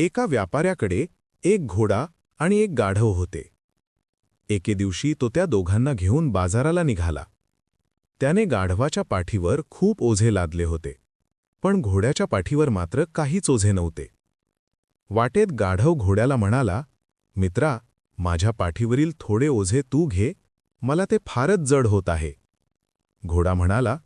एका व्यापाऱ्याकडे एक घोडा आणि एक गाढव होते. एके दिवशी तो त्या दोघांना घेऊन बाजाराला निघाला. त्याने गाढवाच्या पाठीवर खूप ओझे लादले होते पण घोड्याच्या पाठीवर मात्र काहीच ओझे नव्हते. वाटेत गाढव घोड्याला म्हणाला मित्रा माझ्या पाठीवरील थोडे ओझे तू घे मला ते फारच जड होत आहे. घोडा म्हणाला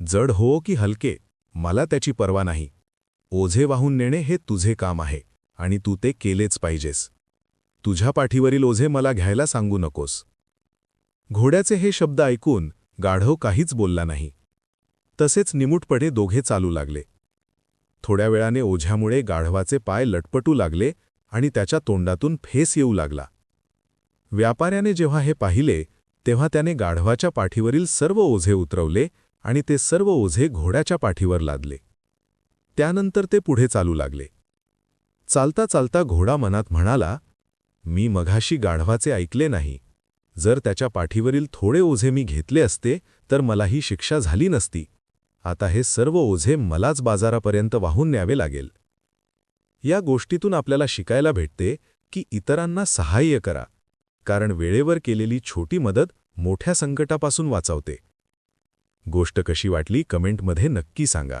जड हो की हलके मला त्याची पर्वा नाही. ओझे वाहून नेणे हे तुझे काम आहे आणि तू ते केलेच पाहिजेस. तुझ्या पाठीवरील ओझे मला घ्यायला सांगू नकोस. घोड्याचे हे शब्द ऐकून गाढव काहीच बोलला नाही. तसेच निमुटपणे दोघे चालू लागले. थोड्या वेळाने ओझ्यामुळे गाढवाचे पाय लटपटू लागले आणि त्याच्या तोंडातून फेस येऊ लागला. व्यापाऱ्याने जेव्हा हे पाहिले तेव्हा त्याने गाढवाच्या पाठीवरील सर्व ओझे उतरवले आणि ते सर्व ओझे घोड्याच्या पाठीवर लादले. त्यानंतर ते पुढे चालू लागले. चालता चालता घोडा मनात म्हणाला मी मघाशी गाढवाचे ऐकले नाही. जर त्याच्या पाठीवरील थोडे ओझे मी घेतले असते तर मला ही शिक्षा झाली नसती. आता हे सर्व ओझे मलाच बाजारापर्यंत वाहून न्यावे लागेल. या गोष्टीतून आपल्याला शिकायला भेटते की इतरांना सहाय्य करा. कारण वेळेवर केलेली छोटी मदत मोठ्या संकटापासून वाचवते. गोष्ट कशी वाटली कमेंटमध्ये नक्की सांगा.